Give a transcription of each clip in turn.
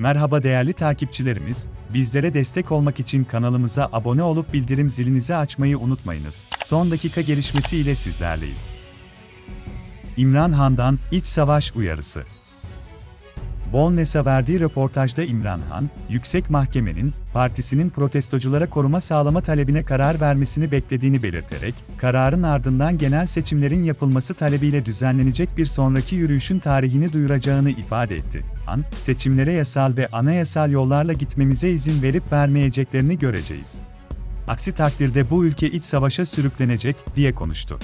Merhaba değerli takipçilerimiz, bizlere destek olmak için kanalımıza abone olup bildirim zilinizi açmayı unutmayınız. Son dakika gelişmesi ile sizlerleyiz. İmran Han'dan iç savaş uyarısı. Bolnes'a verdiği röportajda İmran Han, yüksek mahkemenin, partisinin protestoculara koruma sağlama talebine karar vermesini beklediğini belirterek, kararın ardından genel seçimlerin yapılması talebiyle düzenlenecek bir sonraki yürüyüşün tarihini duyuracağını ifade etti. Han, seçimlere yasal ve anayasal yollarla gitmemize izin verip vermeyeceklerini göreceğiz. Aksi takdirde bu ülke iç savaşa sürüklenecek, diye konuştu.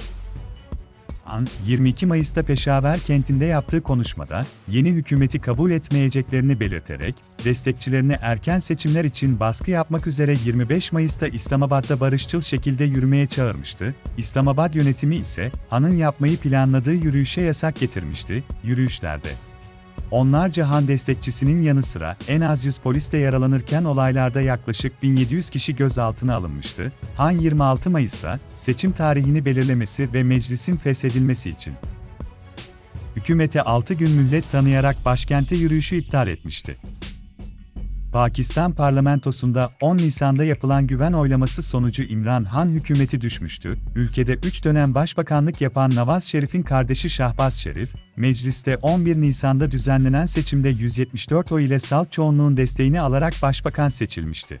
An, 22 Mayıs'ta Peşaver kentinde yaptığı konuşmada, yeni hükümeti kabul etmeyeceklerini belirterek, destekçilerine erken seçimler için baskı yapmak üzere 25 Mayıs'ta İslamabad'da barışçıl şekilde yürümeye çağırmıştı, İslamabad yönetimi ise, Han'ın yapmayı planladığı yürüyüşe yasak getirmişti, yürüyüşlerde. Onlarca Han destekçisinin yanı sıra en az 100 polis de yaralanırken olaylarda yaklaşık 1700 kişi gözaltına alınmıştı. Han 26 Mayıs'ta seçim tarihini belirlemesi ve meclisin feshedilmesi için hükümete 6 gün mühlet tanıyarak başkente yürüyüşü iptal etmişti. Pakistan parlamentosunda 10 Nisan'da yapılan güven oylaması sonucu İmran Han hükümeti düşmüştü. Ülkede 3 dönem başbakanlık yapan Nawaz Şerif'in kardeşi Şahbaz Şerif, mecliste 11 Nisan'da düzenlenen seçimde 174 oy ile salt çoğunluğun desteğini alarak başbakan seçilmişti.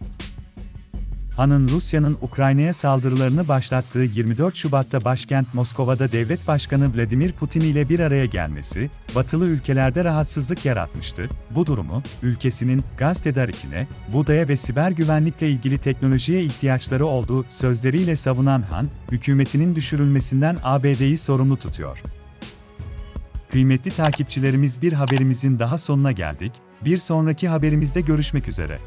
Han'ın Rusya'nın Ukrayna'ya saldırılarını başlattığı 24 Şubat'ta başkent Moskova'da devlet başkanı Vladimir Putin ile bir araya gelmesi, batılı ülkelerde rahatsızlık yaratmıştı. Bu durumu, ülkesinin gaz tedarikine, buğdaya ve siber güvenlikle ilgili teknolojiye ihtiyaçları olduğu sözleriyle savunan Han, hükümetinin düşürülmesinden ABD'yi sorumlu tutuyor. Kıymetli takipçilerimiz bir haberimizin daha sonuna geldik. Bir sonraki haberimizde görüşmek üzere.